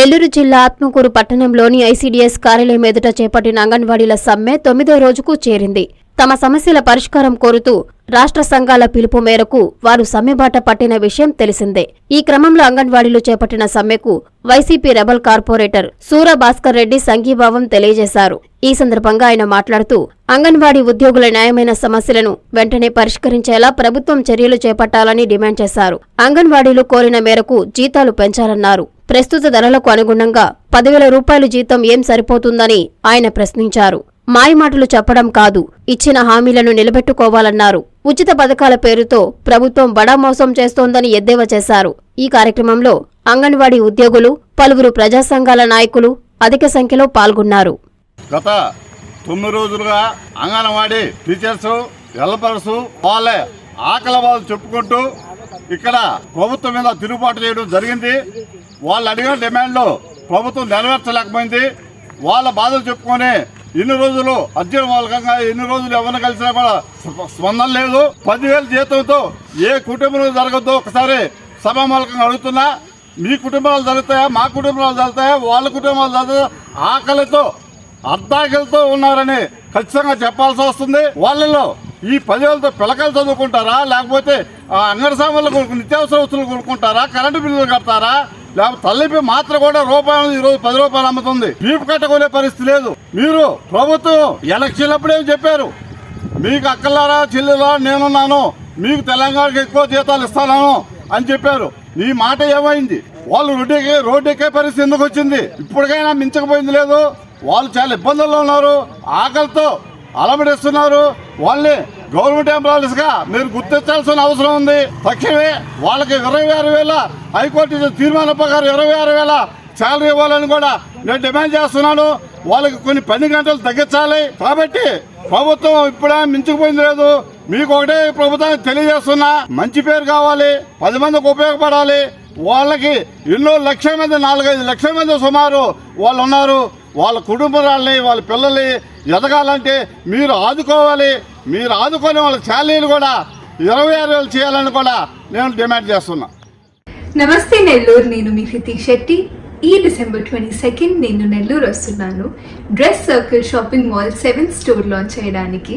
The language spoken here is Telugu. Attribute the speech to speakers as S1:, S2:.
S1: నెల్లూరు జిల్లా ఆత్మకూరు పట్టణంలోని ఐసీడీఎస్ కార్యాలయం ఎదుట చేపట్టిన అంగన్వాడీల సమ్మె తొమ్మిదో రోజుకు చేరింది. తమ సమస్యల పరిష్కారం కోరుతూ రాష్ట్ర సంఘాల పిలుపు మేరకు వారు సమ్మెబాట పట్టిన విషయం తెలిసిందే. ఈ క్రమంలో అంగన్వాడీలు చేపట్టిన సమ్మెకు వైసీపీ రెబల్ కార్పొరేటర్ సూర భాస్కర్ రెడ్డి సంఘీభావం తెలియజేశారు. ఈ సందర్భంగా ఆయన మాట్లాడుతూ అంగన్వాడీ ఉద్యోగుల న్యాయమైన సమస్యలను వెంటనే పరిష్కరించేలా ప్రభుత్వం చర్యలు చేపట్టాలని డిమాండ్ చేశారు. అంగన్వాడీలు కోరిన మేరకు జీతాలు పెంచాలన్నారు. ప్రస్తుత ధరలకు అనుగుణంగా పదివేల రూపాయలు జీతం ఏం సరిపోతుందని ఆయన ప్రశ్నించారు. మాయమాటలు చెప్పడం కాదు ఇచ్చిన హామీలను నిలబెట్టుకోవాలన్నారు. ఉచిత పథకాల పేరుతో ప్రభుత్వం బడా మోసం చేస్తోందని ఎద్దేవా చేశారు. ఈ కార్యక్రమంలో అంగన్వాడీ ఉద్యోగులు పలువురు ప్రజా సంఘాల నాయకులు అధిక సంఖ్యలో పాల్గొన్నారు.
S2: గత తొమ్మిది రోజులుగా అంగన్వాడీ టీచర్స్ హెల్పర్స్ వాళ్ళే ఆకలి వాళ్ళు చెప్పుకుంటూ ఇక్కడ ప్రభుత్వం మీద తిరుగుబాటు చేయడం జరిగింది. వాళ్ళు అడిగిన డిమాండ్లు ప్రభుత్వం నెరవేర్చలేకపోయింది. వాళ్ళ బాధలు చెప్పుకొని ఇన్ని రోజులు అర్జున మూలకంగా ఎన్ని రోజులు ఎవరిని కలిసినా కూడా స్పందన లేదు. పదివేల జీతంతో ఏ కుటుంబంలో జరగద్దో ఒకసారి సభా మూలకంగా అడుగుతున్నా. మీ కుటుంబాలు జరుగుతాయా? మా కుటుంబాలు జరుగుతాయా? వాళ్ళ కుటుంబాలు జరుగుతాయా? ఆకలితో అర్ధాకలితో ఉన్నారని ఖచ్చితంగా చెప్పాల్సి వస్తుంది. వాళ్ళలో ఈ పదివేలతో పిల్లకాయలు చదువుకుంటారా? లేకపోతే అంగడి సామాన్లు కొనుక్కు నిత్యావసర వస్తువులు కొనుక్కుంటారా? కరెంటు బిల్లులు కడతారా? లేకపోతే తల్లిపి మాత్ర కూడా రూపాయలు ఈ రోజు పది రూపాయలు అమ్ముతుంది. బీపు కట్టకునే పరిస్థితి లేదు. మీరు ప్రభుత్వం ఎలక్షన్ అప్పుడేం చెప్పారు. మీకు అక్కలారా చెల్లెలా నేనున్నాను. మీకు తెలంగాణకి ఎక్కువ జీతాలు ఇస్తాను అని చెప్పారు. నీ మాట ఏమైంది? వాళ్ళు రోడ్డుకి రోడ్డుకే పరిస్థితి ఎందుకు వచ్చింది? ఇప్పటికైనా మించకపోయింది లేదు. వాళ్ళు చాలా ఇబ్బందుల్లో ఉన్నారు. ఆకలితో అలమడిస్తున్నారు వాళ్ళని గవర్నమెంట్ ఎంప్లాయీస్గా మీరు గుర్తించాల్సిన అవసరం ఉంది. తక్షణమే వాళ్ళకి ఇరవై ఆరు వేల హైకోర్టు తీర్మానం ప్రకారం ఇరవై ఆరు వేల శాలరీ ఇవ్వాలని కూడా నేను డిమాండ్ చేస్తున్నాను. వాళ్ళకి కొన్ని పని గంటలు తగ్గించాలి. కాబట్టి ప్రభుత్వం ఇప్పుడే మించుకుపోయింది లేదు. మీకు ఒకటే ప్రభుత్వానికి తెలియజేస్తున్నా. మంచి పేరు కావాలి. పది మందికి ఉపయోగపడాలి. వాళ్ళకి ఎన్నో లక్షల మంది నాలుగైదు లక్షల మంది సుమారు వాళ్ళు ఉన్నారు. వాళ్ళ కుటుంబాలని వాళ్ళ పిల్లల్ని ఎదగాలంటే మీరు ఆదుకోవాలి. మీరు ఆదుకొని వాళ్ళ శాలరీలు కూడా ఇరవై ఆరు వేలు చేయాలని కూడా నేను డిమాండ్ చేస్తున్నా.
S3: నమస్తే నెల్లూరు నేను మీ హృతిక్ శెట్టి. ఈ డిసెంబర్ ట్వంటీ సెకండ్ నేను నెల్లూరు వస్తున్నాను. Dress circle shopping mall seven store launch చేయడానికి